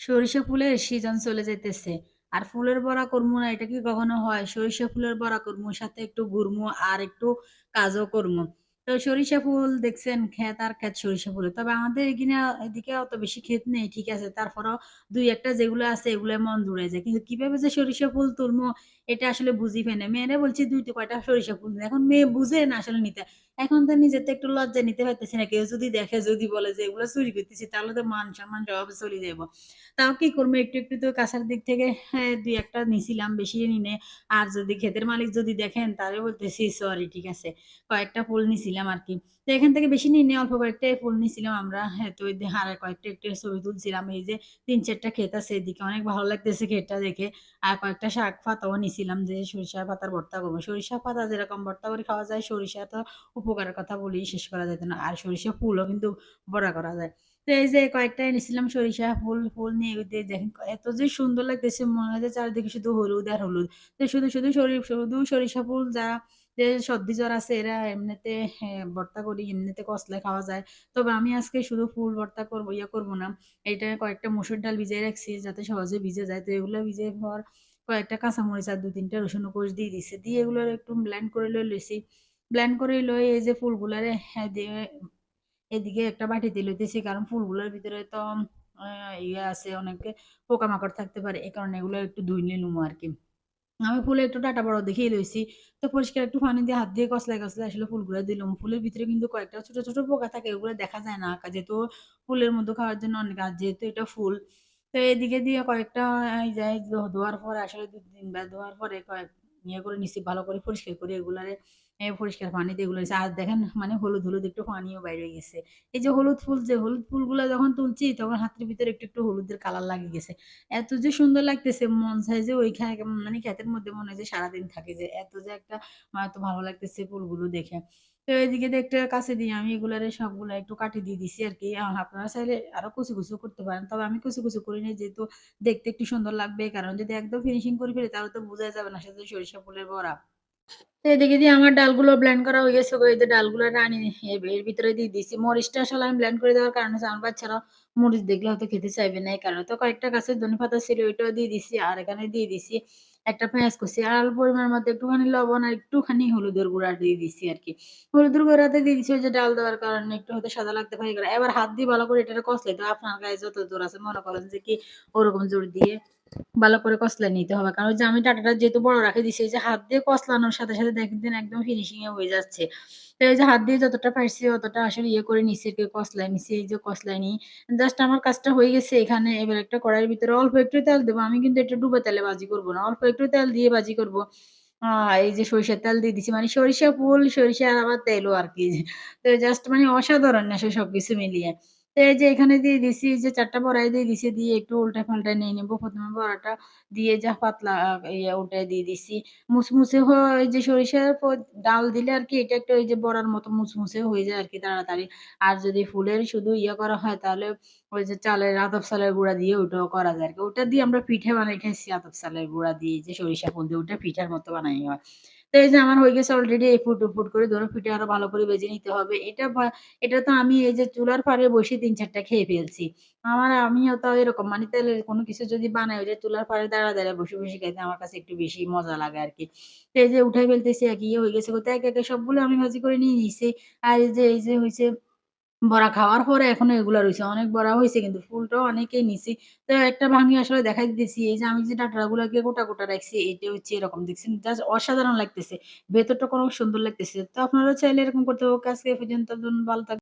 সরিষা ফুলের সিজন চলে যেতেছে আর ফুলের বড়া করমু না এটা কি কখনো হয়? সরিষা ফুলের বড়া করমু, সাথে একটু গুড়মু আর একটু কাজও করমু। তো সরিষা ফুল দেখছেন ক্ষেত আর ক্ষেত সরিষা ফুল তবে আমাদের এখানে এদিকে অত বেশি ক্ষেত নেই, ঠিক আছে। তারপরেও দুই একটা যেগুলো আছে এগুলো মন দূরে যায়। কিন্তু কীভাবে যে সরিষা ফুল তুলমু এটা আসলে বুঝি পাই না। মেয়েরে বলছি ২ টা কয়টা সরিষা ফুল এখন মেয়ে বুঝে না আসলে নিতে। এখন তো নিজের তো একটু লজ্জা নিতে পারতেছি না। কেউ যদি দেখে যদি বলে যে এগুলা চুরি করতেছি তাহলে তো মান-সম্মান সব চলে যাইব। তাও কি করব একটু, একটু তো কাছার দিক থেকে হ্যাঁ ২-১ নিছিলাম, বেশি নি নাই। আর যদি ক্ষেতের মালিক যদি দেখেন তাহলে বলতেছি সরি ঠিক আছে। কয়েকটা ফুল নিছিলাম আরকি। তো এখান থেকে বেশি নাই অল্প কয়েকটাই ফুল নিছিলাম আমরা। হ্যাঁ তো ওই আর কয়েকটা একটু ছবি তুলছিলাম। এই যে তিন চারটা ক্ষেত আছে এদিকে অনেক ভালো লাগতেছে ক্ষেতটা দেখে। আর কয়েকটা শাক পাতাও নিছিলাম যে সরিষা পাতার ভর্তা করব। সরিষা পাতা যেরকম ভর্তা করে খাওয়া যায় সরিষা তো উপকারের কথা বলেই শেষ করা যাইত না। আর সরিষা ফুলও কিন্তু বড়া করা যায়। তো এই যে কয়েকটা এনেছিলাম সরিষা ফুল, ফুল নিয়ে দেখেন এত যে সুন্দর লাগতেছে মনে হয় যে চারিদিকে শুধু হলুদ আর হলুদ। তো শুধু, শুধু শুধু সরিষা ফুল যারা যে সর্দি জ্বর আছে এরা এমনিতে ভর্তা করি, এমনিতে কষলায় খাওয়া যায়। তবে আমি আজকে শুধু ফুল ভর্তা করব ইয়া করব না। এটা কয়েকটা মসুর ডাল ভিজিয়ে রাখছি যাতে সহজে ভিজে যায়। তো এগুলো ভিজে পর কয়েকটা কাঁচামরিচ আর ২-৩ টা রসুনের কোষ দিয়ে দিছি। দিয়ে এগুলোর একটু ব্ল্যান্ড করে লই লইছি। ব্ল্যান্ড করে লই এই যে ফুলগুলারে হ্যাঁ দিয়ে এদিকে একটা বাটিতে লইতেছি কারণ ফুলগুলোর ভিতরে তো ইয়ে আছে অনেকে পোকামাকড় থাকতে পারে। এই কারণে এগুলো একটু ধুই নিলুম আরকি। আমি ফুলে একটু ডাঁটা বড় দেখেই লইছি। তো পরিষ্কার একটু পানি দিয়ে হাত দিয়ে কসলাই কচলায় আসলে ফুলগুলা দিলুম। ফুলের ভিতরে কিন্তু কয়েকটা ছোট, ছোট পোকা থাকে ওগুলো দেখা যায় না। কা যেহেতু ফুলের মধ্যে খাওয়ার জন্য অনেক আর যেহেতু এটা ফুল। তো এদিকে দিয়ে কয়েকটা এই যে ধোয়ার পরে আসলে ২-৩ বার ধোয়ার পরে কয়েক ইয়ে করে নিছি ভালো করে পরিষ্কার করে এগুলারে পরিষ্কার পানি দিয়ে এগুলো আর দেখেন মানে হলুদ, হলুদ একটু পানিও বাইরে গেছে। এই যে হলুদ ফুল যে হলুদ ফুলগুলা যখন তুলছি তখন হাতের ভিতরে একটু, একটু হলুদের কালার লাগে গেছে। এত যে সুন্দর লাগতেছে মন চায় যে ওইখানে মানে ক্ষেতের মধ্যে মনে হয় যে সারাদিন থাকে যে এত যে একটা আমার এত ভালো লাগতেছে ফুলগুলো দেখে। তো এদিকে দেখতে কাছে দিয়ে আমি এগুলার সবগুলো একটু কাটি দিয়ে দিছি আর কি আপনারা চাইলে আরও কুচি, কুচু করতে পারেন। তবে আমি কুচি, কুচি করি নি যেহেতু দেখতে একটু সুন্দর লাগবে। কারণ যদি একদম ফিনিশিং করে ফেলি তাহলে তো বোঝাই যাবে না সেটা সরিষা ফুলের বড়া। তো এদিকে দিয়ে আমার ডালগুলো করা হয়ে গেছে। এই ডালগুলো আনি এর ভিতরে দিয়ে। মরিচটা আসলে আমি করে দেওয়ার কারণ আমার বাচ্চারা মরিচ দেখলে হয়তো খেতে চাইবে না, এই কারণে। তো কয়েকটা গাছের ধনেপাতা ছিল, ওইটাও দিয়ে দিছি। আর এখানে দিয়ে দিছি একটা পেঁয়াজ কুচি। আর অল্প একটুখানি লবণ আর একটুখানি হলুদের গুঁড়া দিয়ে দিছি আর কি হলুদের গুঁড়াতে দিয়ে দিছি ওই যে ডাল দেওয়ার কারণে একটু হয়তো সাদা লাগতে পারে এবার হাত দিয়ে ভালো করে এটারে কষলাইতে হবে। আপনার গায়ে যত জোর আছে মনে করেন যে কি ওরকম জোর দিয়ে ভালো করে কষলায় নিতে হবে। কারণ যে আমি ডাঁটাটা যেহেতু বড় রাখে দিছি, এই যে হাত দিয়ে কষলানোর সাথে, সাথে দেখবেন একদম ফিনিশিং এ হয়ে যাচ্ছে। তো এই যে হাত দিয়ে যতটা পারছি অতটা আসলে ইয়ে করে নিছি আরকি কষলায় নিছি। এই যে কষলায় নিয়ে জাস্ট আমার কাজটা হয়ে গেছে এখানে। এবার একটা কড়াইয়ের ভিতরে অল্প একটু তেল দেব। আমি কিন্তু এটা ডুবে তেলে ভাজি করব না। অল্প একটু তেল দিয়ে ভাজি করব। এই যে সরিষার তেল দিয়ে দিছি। মানে সরিষা ফুল, সরিষার আবার তেলও আর কি তো জাস্ট মানে অসাধারণ আসলে সবকিছু মিলিয়ে। এই যে এখানে দিয়ে দিছি, যে ৪ টা বড়াই দিয়ে দিছি। দিয়ে একটু উল্টায়-পাল্টায় নিয়ে নিবো প্রথমে বড়াটা দিয়ে যা পাতলা ইয়ে উল্টায় দিয়ে দিছি। মুচমুচে হয়ে যে সরিষার প ডাল দিলে আর কি, এটা একটা ওই যে বড়ার মতো মুচমুচে হয়ে যায় আরকি তাড়াতাড়ি। আর যদি ফুলের শুধু ইয়ে করা হয়, তাহলে ওই যে চালের, আতপ চালের গুঁড়া দিয়ে ওটাও করা যায় আর কি ওটা দিয়ে আমরা পিঠে বানাই খাইছি, আতপ চালের গুঁড়া দিয়ে যে সরিষা ফুল দিয়ে, ওটা পিঠার মতো বানাই হয়। তো এই যে আমার হয়ে গেছে অলরেডি এই ফুট ফুট করে ধরো ফুটে আরও ভালো করে বেজে নিতে হবে। এটা এটা তো আমি এই যে চুলার পাড়ে বসে তিন চারটা খেয়ে ফেলছি। আমার আমিও তো এরকম মানে তাহলে কোনো কিছু যদি বানাই ওই যে চুলার পাড়ে দাঁড়া দাঁড়া বসে, বসে খাইতে আমার কাছে একটু বেশি মজা লাগে আরকি। তো এই যে উঠে ফেলতেছি এক ইয়ে হয়ে গেছে। তো এক একে সবগুলো আমি ভাজি করে নিয়ে নিছি। আর এই যে, এই যে হইছে বড়া খাওয়ার পরে এখনও এগুলা রয়েছে অনেক বড়া হয়েছে কিন্তু ফুলটাও অনেকেই নিছি। তো একটা ভাঙি আসলে দেখাই দিতেছি। এই যে আমি যে ডাটাগুলোকে গোটা, গোটা রাখছি এটা হচ্ছে এরকম দেখছি জাস্ট অসাধারণ লাগতেছে। ভেতরটা কোনো সুন্দর লাগতেছে। তো আপনারা চাইলে এরকম করতে হবে কাজকে পর্যন্ত ভালো থাক